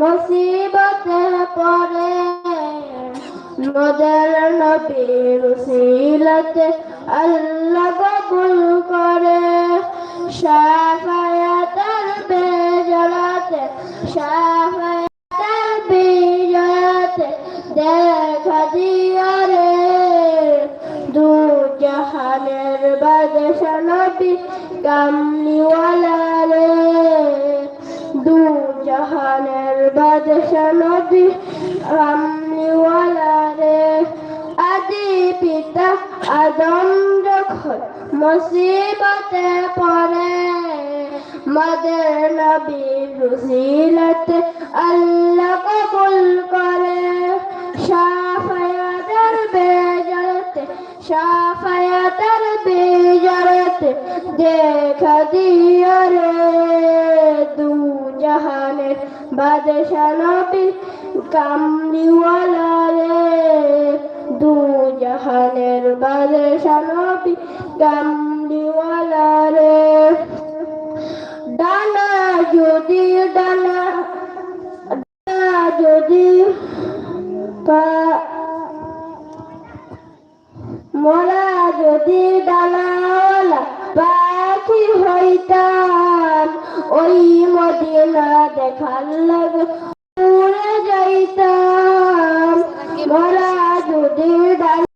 মুসিবতে পড়ে মোদের নবীর সিলতে আল্লাহ কবুল করে। শাফায়াতের বেজরাতে শাফায়াতের বিজয়াতে দেখা দিও রে। দু জাহানের বাদশা নবী কামলিওয়ালা রে। দু জাহানের বাদশা নবী কামলিওয়ালা রে। আদি পিতা আদম যখন মুসিবতে পড়ে। মদের নবী রুসিলতে আল্লাহ কবুল করে। শাফায়াতের দেখা দিও রে দু জাহানের বাদশা নবী কামলিওয়ালা রে দু জাহানের বাদশা নবী রে ডানা যদি ডানা ডানা যদি মোরা যদি ডানাওয়ালা পাখি হইতাম। ওই মদিনা দেখার লাগ। উড়ে যাইতাম মরা দুধের ডাল